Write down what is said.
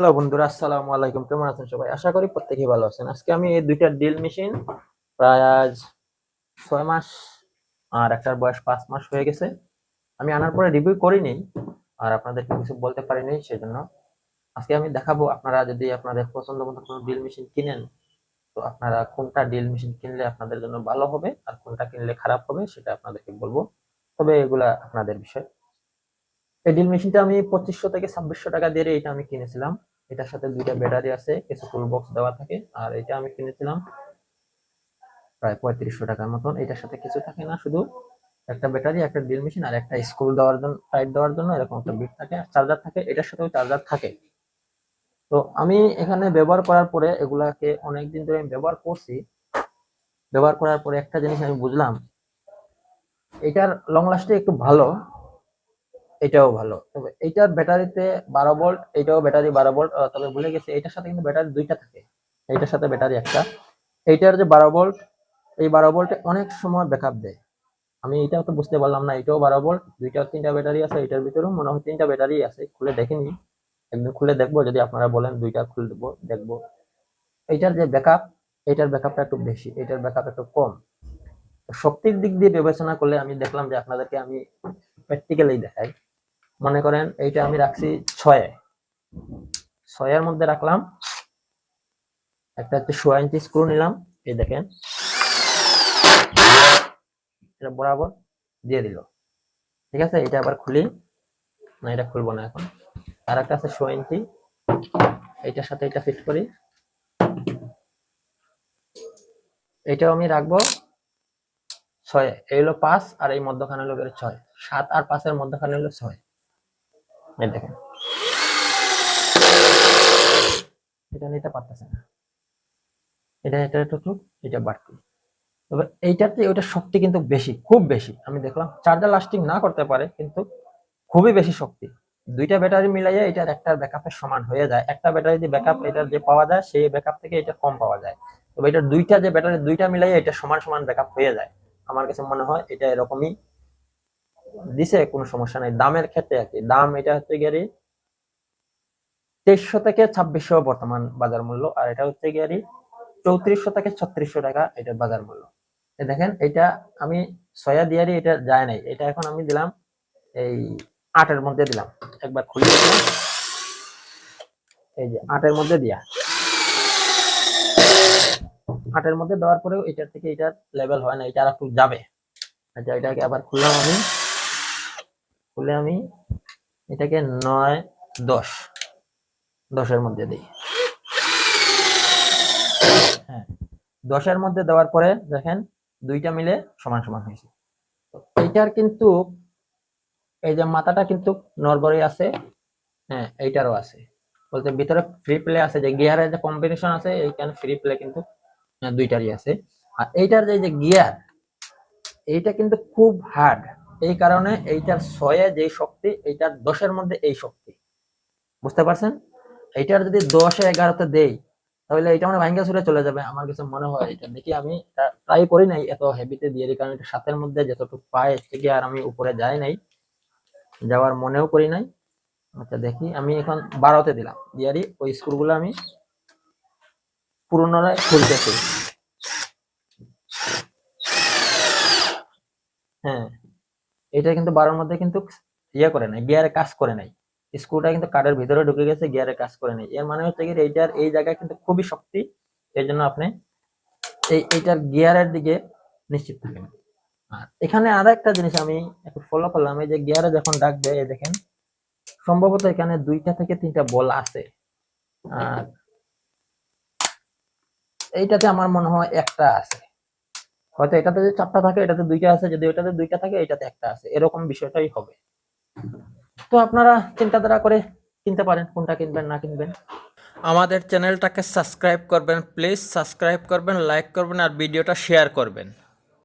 Hello বন্ধুরা, আসসালামু আলাইকুম। কেমন আছেন সবাই? আশা করি প্রত্যেকেই ভালো আছেন। আজকে আমি এই দুইটা ড্রিল মেশিন প্রায় আজ ছয় মাস আর একটার বয়স পাঁচ মাস হয়ে গেছে। আমি আনার পরে রিভিউ করিনি আর আপনাদেরকে কিছু বলতে পারিনি সেজন্য আজকে আমি দেখাবো আপনারা যদি আপনাদের পছন্দ মতো কোনো ড্রিল মেশিন কিনেন, তো আপনারা কোনটা ড্রিল মেশিন কিনলে আপনাদের জন্য ভালো হবে আর কোনটা কিনলে খারাপ হবে সেটা আপনাদেরকে বলব। তবে এগুলা আপনাদের বিষয়। এই ড্রিল মেশিনটা আমি পঁচিশশো থেকে ছাব্বিশশো টাকা দিয়ে এটা আমি কিনেছিলাম। এটার সাথে দুইটা ব্যাটারি আছে, কিছু টুল বক্স দেওয়া থাকে। আর এটা আমি কিনেছিলাম প্রায় পঁয়ত্রিশশো টাকার মতন। এটার সাথে কিছু থাকে না, শুধু একটা ব্যাটারি একটা ড্রিল মেশিন আর একটা স্ক্রু দেওয়ার জন্য টাইট দেওয়ার জন্য এরকম একটা বিট থাকে চার্জার থাকে। এটার সাথেও চার্জার থাকে। তো আমি এখানে ব্যবহার করার পরে এগুলাকে অনেকদিন ধরে আমি ব্যবহার করছি। ব্যবহার করার পরে একটা জিনিস আমি বুঝলাম, এটার লং লাস্টে একটু ভালো। এটাও ভালো। তবে এইটার ব্যাটারিতে বারো ভোল্ট, এটাও ব্যাটারি বারো ভোল্ট তবে ভুলে গেছে, এটার সাথে কিন্তু ব্যাটারি দুইটা থাকে। এইটার সাথে ব্যাটারি একটা। এইটার যে বারো ভোল্ট, এই বারো ভোল্টে অনেক সময় ব্যাকআপ দেয়। আমি এটাও তো বুঝতে পারলাম না, এটাও বারো ভোল্ট দুইটা তিনটা ব্যাটারি আছে এটার ভিতরেও, মনে হয় তিনটা ব্যাটারি আছে, খুলে দেখিনি। একদিন খুলে দেখব, যদি আপনারা বলেন দুইটা খুলে দেবো, দেখব। এইটার যে ব্যাকআপ, এটার ব্যাকআপটা একটু বেশি, এটার ব্যাকআপ একটু কম। শক্তির দিক দিয়ে বিবেচনা করলে আমি দেখলাম যে আপনাদেরকে আমি প্র্যাকটিক্যালি দেখাই। মনে করেন এইটা আমি রাখছি ছয়ে ছয়ের মধ্যে রাখলাম, একটা হচ্ছে সোয়া ইঞ্চি স্ক্রু নিলাম, এই দেখেন। এটা বরাবর দিয়ে দিল। ঠিক আছে? এটা আবার খুলি। না, এটা খুলবো না এখন। আর একটা আছে সোয়া ইঞ্চি। এইটার সাথে এটা ফিট করি। এটাও আমি রাখব ছয় এই হলো পাঁচ আর এই মধ্যখানে হলো ছয়। সাত আর পাঁচের মধ্যখানে হলো ছয়। এই দেখেন। এটা নিতে পারতেছে না। এটা এটা একটু এটা বাড়তি। তবে এইটাতে ওইটা শক্তি কিন্তু বেশি, খুব বেশি। আমি দেখলাম চার্জার লাস্টিং না করতে পারে, কিন্তু খুবই বেশি শক্তি। দুইটা ব্যাটারি মিলাইয়া এটার একটার ব্যাকআপের সমান হয়ে যায়। একটা ব্যাটারি যে ব্যাকআপ এটার যে পাওয়া যায়, সেই ব্যাকআপ থেকে এটা কম পাওয়া যায়। তবে এটার দুইটা যে ব্যাটারি দুইটা মিলাইয়া এটা সমান সমান ব্যাকআপ হয়ে যায়। আমার কাছে মনে হয় এটা এরকমই দিছে, কোনো সমস্যা নাই। দামের ক্ষেত্রে আর কি। দাম এটা হচ্ছে গিয়ে তেইশশো থেকে ছাব্বিশশো বর্তমান বাজার মূল্য, আর এটা হচ্ছে গিয়ে চৌত্রিশশো থেকে ছত্রিশশো টাকা এটার বাজার মূল্য। দেখেন, এটা আমি ছয়া দিয়ারি এটা যায় নাই। এটা এখন আমি দিলাম এই আটের মধ্যে দিলাম। একবার খুলে এই যে আটের মধ্যে দিয়া। আটের মধ্যে দেওয়ার পরেও এটার থেকে এটার লেভেল হয় না, এটা আর একটু যাবে। আচ্ছা এটাকে আবার খুললাম আমি। খুলে আমি এটাকে নয় দশ দশের মধ্যে দিই। হ্যাঁ দশের মধ্যে দেওয়ার পরে দেখেন দুইটা মিলে সমান সমান হয়েছে। এইটার কিন্তু এই যে মাথাটা কিন্তু নরবরে আছে হ্যাঁ এইটারও আছে। বলতে ভিতরে ফ্রি প্লে আছে যে গিয়ারের যে কম্বিনেশন আছে এইখানে ফ্রি প্লে কিন্তু হ্যাঁ, দুইটারই আছে। আর এইটার যে গিয়ার এইটা কিন্তু খুব হার্ড এই কারণে এইটার ছয়ে যে শক্তি, এইটার দশের মধ্যে এই শক্তি। বুঝতে পারছেন? এইটার যদি দশে এগারোতে দেই, তাহলে এটা মানে ভাঙ্গা সুরে চলে যাবে। আমার কাছে মনে হয় এটা দেখি আমি ট্রাই করি নাই, এত হেভিতে দিয়ে কারণ এটা সাতের মধ্যে যতটুকু পায় এর থেকে আর আমি উপরে যাই নাই, যাওয়ার মনেও করি নাই। আচ্ছা দেখি, আমি এখন বারোতে দিলাম। দিয়ারি ওই স্ক্রুগুলো আমি পুনরায় খুলতেছি। হ্যাঁ এটা কিন্তু বারোর মধ্যে কিন্তু ইয়ে করে নাই, গিয়ারে কাজ করে নাই। স্ক্রুটা কিন্তু কাঠের ভিতরে ঢুকে গেছে, গিয়ারে কাজ করে নাই। এর মানে হচ্ছে কি এইটার, এই জায়গায় কিন্তু খুবই শক্তি, এর জন্য আপনি এই, এইটার গিয়ারের দিকে নিশ্চিত থাকেন আর এখানে আরও একটা জিনিস আমি একটু ফলো করলাম, এই যে গিয়ারে যখন ডাকবে এই দেখেন, সম্ভবত এখানে দুইটা থেকে তিনটা বল আছে। আর এইটাতে আমার মনে হয় একটা আছে। হয়তো এটাতে যে চারটা থাকে, এটাতে দুইটা আছে, যদি ওইটাতে দুইটা থাকে, এটাতে একটা আছে। এরকম বিষয়টাই হবে। তো আপনারা চিন্তাধারা করে কিনতে পারেন, কোনটা কিনবেন, না কিনবেন। আমাদের চ্যানেলটাকে সাবস্ক্রাইব করবেন, প্লিজ সাবস্ক্রাইব করবেন, লাইক করবেন, আর ভিডিওটা শেয়ার করবেন।